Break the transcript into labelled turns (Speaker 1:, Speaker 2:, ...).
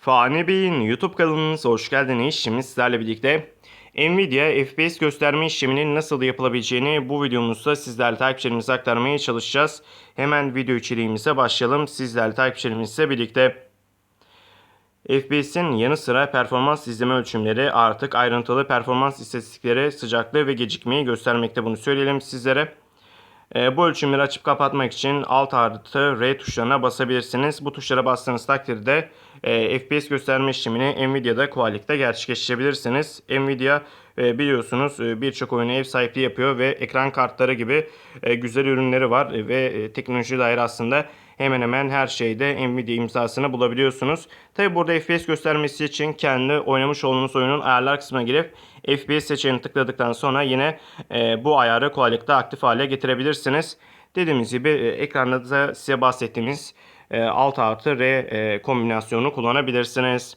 Speaker 1: Fani Bey'in YouTube kanalınıza hoş geldiniz. Şimdi sizlerle birlikte Nvidia FPS gösterme işleminin nasıl yapılabileceğini bu videomuzda sizlerle takipçilerimize aktarmaya çalışacağız. Hemen video içeriğimize başlayalım. Sizlerle takipçilerimizle birlikte FPS'in yanı sıra performans izleme ölçümleri artık ayrıntılı performans istatistikleri, sıcaklığı ve gecikmeyi göstermekte bunu söyleyelim sizlere. E, bu ölçümleri açıp kapatmak için Alt artı R tuşlarına basabilirsiniz. Bu tuşlara bastığınız takdirde e, FPS gösterme işlemini Nvidia'da Qualic'te gerçekleştirebilirsiniz. Nvidia biliyorsunuz e, birçok oyuna ev sahipliği yapıyor ve ekran kartları gibi e, güzel ürünleri var E, ve teknoloji dair aslında hemen hemen her şeyde Nvidia imzasını bulabiliyorsunuz. Tabi burada FPS göstermesi için kendi oynamış olduğunuz oyunun ayarlar kısmına girip FPS seçeneğini tıkladıktan sonra yine bu ayarı kolaylıkla aktif hale getirebilirsiniz. Dediğimiz gibi ekranda da size bahsettiğimiz Alt artı R kombinasyonunu kullanabilirsiniz.